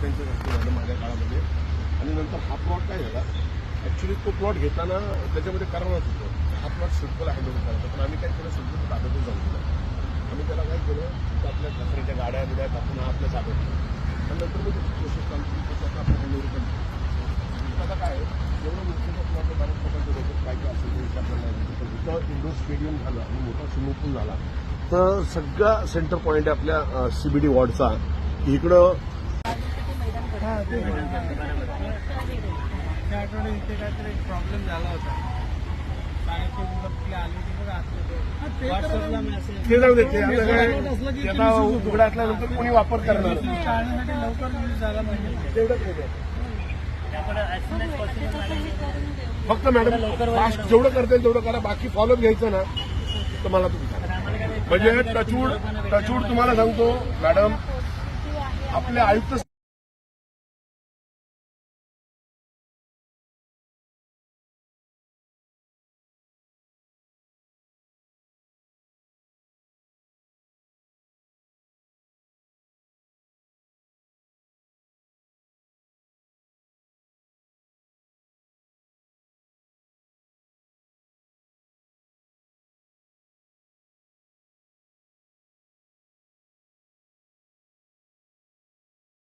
त्यांच्या हस्ते झालं माझ्या काळामध्ये. आणि नंतर हा प्लॉट काय झाला? ऍक्च्युली तो प्लॉट घेताना त्याच्यामध्ये कारणच होतं. हा प्लॉट सिंपल हँडल करायचा पण आम्ही काय केलं? सिंपल ताब्यातच जाऊन दिला आम्ही त्याला काय केलं? तिथं आपल्या दसऱ्याच्या गाड्या बिड्या टाकून हा आपल्या ताब्यात आणि नंतर मग प्रोसेस चालू केली. तसं आपण हँडओव्हर पण आता काय आहे, जेवढं मोठं प्लॉट बऱ्याच लोकांच्या डोक्यात काय काय असेल ते आपल्याला तिथं इंडोर स्टेडियम झालं आणि मोठा स्विमिंग पूल झाला. तर सगळा सेंटर पॉईंट आहे आपल्या सीबीडी वॉर्डचा इकडं त्या आठवड्यात इथे काहीतरी प्रॉब्लेम झाला होता. शाळेचे मुलं कुठले आले होते बघा आतमध्ये. व्हॉट्सअपला मेसेज ते जाऊ दे ते आता काय ते आता उघडा असल्यानंतर कोणी वापर करणार? शाळेसाठी लवकर यूज झाला पाहिजे. तेवढंच नाही. आहे. फक्त मॅडम फास्ट जेवढं करता येईल तेवढं करा. बाकी फॉलोअप घ्यायचं ना तर मला तुम्ही सांगा. म्हणजे टचवूड टचवूड तुम्हाला सांगतो मॅडम आपले आयुक्त